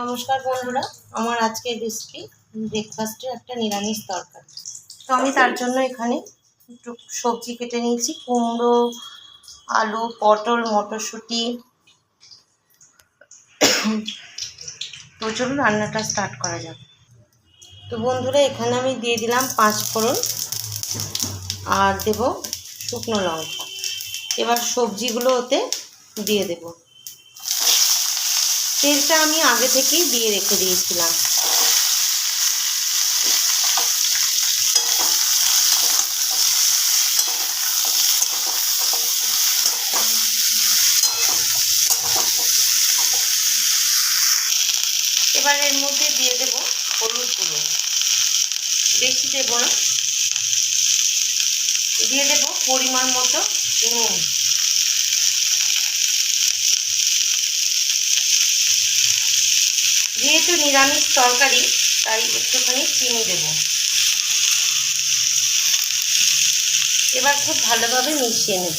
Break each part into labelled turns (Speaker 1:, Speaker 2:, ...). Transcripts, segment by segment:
Speaker 1: নমস্কার বন্ধুরা, আমার আজকের রেসিপি ব্রেকফাস্টের একটা নিরামিষ তরকারি। তো আমি তার জন্য এখানে একটু সবজি কেটে নিয়েছি, কুমড়ো, আলু, পটল, মটরশুঁটি। তো চলুন রান্নাটা স্টার্ট করা যাক। তো বন্ধুরা, এখানে আমি দিয়ে দিলাম পাঁচ ফোড়ন আর দেব শুকনো লঙ্কা। এবার সবজিগুলো ওতে দিয়ে দেবো। তেলটা আমি আগে থেকেই দিয়ে রেখে দিয়েছিলাম। এবার এর মধ্যে দিয়ে দেব হলুদ গুঁড়ো। বেশি দেব না। দিয়ে দেব পরিমাণ মতো নুন। যেহেতু নিরামিষ তরকারি তাই একটুখানি চিনি দেব। এবার খুব ভালোভাবে মিশিয়ে নেব।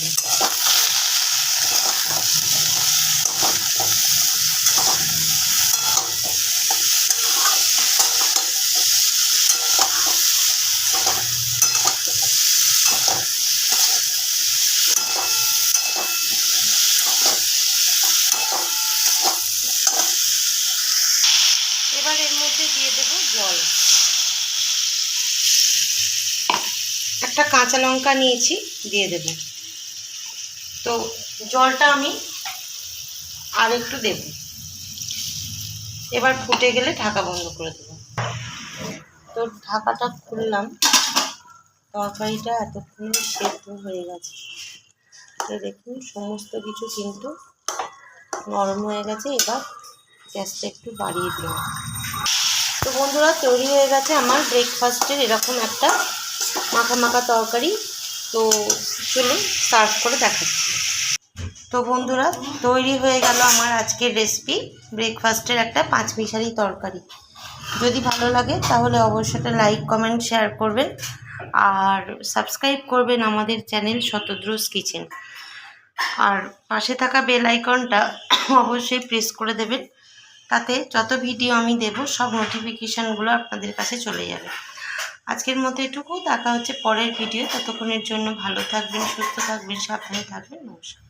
Speaker 1: এবার এর মধ্যে দিয়ে দেব জল। একটা কাঁচা লঙ্কা নিয়েছি, দিয়ে দেব। তো জলটা আমি আর একটু দেব। এবার ফুটে গেলে ঢাকা বন্ধ করে দেব। তো ঢাকাটা খুললাম। তরকারিটা এতক্ষণ সেদ্ধ হয়ে গেছে। দেখুন, সমস্ত কিছু কিন্তু নরম হয়ে গেছে। এবার গ্যাসটা একটু বাড়িয়ে দিলাম তো বন্ধুরা, তৈরি হয়ে গেছে আমার ব্রেকফাস্টের এরকম একটা মাখা মাখা তরকারি। তো চলুন সার্ভ করে দেখাচ্ছি। তো বন্ধুরা, তৈরি হয়ে গেল আমার আজকের রেসিপি ব্রেকফাস্টের একটা পাঁচ মিশালি তরকারি। যদি ভালো লাগে, তাহলে অবশ্যই লাইক কমেন্ট শেয়ার করবেন। আর সাবস্ক্রাইব করবেন আমাদের চ্যানেল শতদ্রুস কিচেন আর পাশে থাকা বেল আইকনটা অবশ্যই প্রেস করে দেবেন। তাতে যত ভিডিও আমি দেব, সব নোটিফিকেশানগুলো আপনাদের কাছে চলে যাবে। আজকের মতো এটুকু। দেখা হচ্ছে পরের ভিডিও। ততক্ষণের জন্য ভালো থাকবেন, সুস্থ থাকবেন, সাবধানে থাকবেন। নমস্কার।